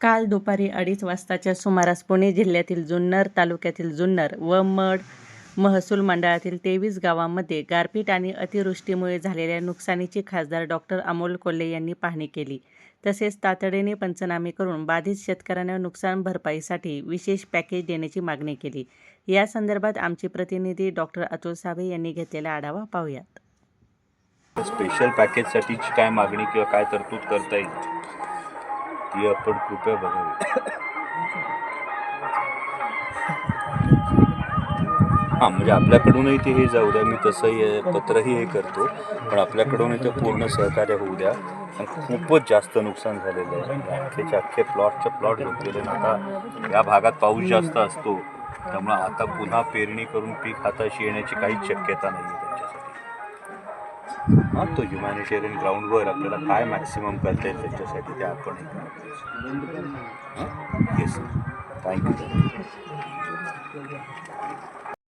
काल दुपारी अडीच वाजताच्या सुमारास पुणे जिल्ह्यातील जुन्नर तालुक्यातील जुन्नर व मड महसूल मंडळातील तेवीस गावांमध्ये गारपीट आणि अतिवृष्टीमुळे झालेल्या नुकसानीची खासदार डॉक्टर अमोल कोल्हे यांनी पाहणी केली. तसेच तातडीने पंचनामे करून बाधित शेतकऱ्यांना नुकसान भरपाईसाठी विशेष पॅकेज देण्याची मागणी केली. या संदर्भात आमचे प्रतिनिधी डॉक्टर अतुल सावे यांनी घेतलेला आढावा पाहूयात. स्पेशल पॅकेजसाठीची काय मागणी किंवा काय तरतूद करता येईल? ती आपण कृपया बघावी. हां म्हणजे आपल्याकडूनही ते हे जाऊ द्या. मी तसंही पत्रही हे करतो. पण आपल्याकडूनही ते पूर्ण सहकार्य होऊ द्या. आणि खूपच जास्त नुकसान झालेलं आहे. अख्खेच्या अख्खे प्लॉटचे प्लॉट झोपलेले आता या भागात पाऊस जास्त असतो. त्यामुळं आता पुन्हा पेरणी करून पीक हाताशी येण्याची काहीच शक्यता नाही आहे त्यांच्यासाठी हां तो ह्युमॅनिटेरियन ग्राउंडवर आपल्याला काय मॅक्सिमम करता येईल त्याच्यासाठी ते आपण येस थँक्यू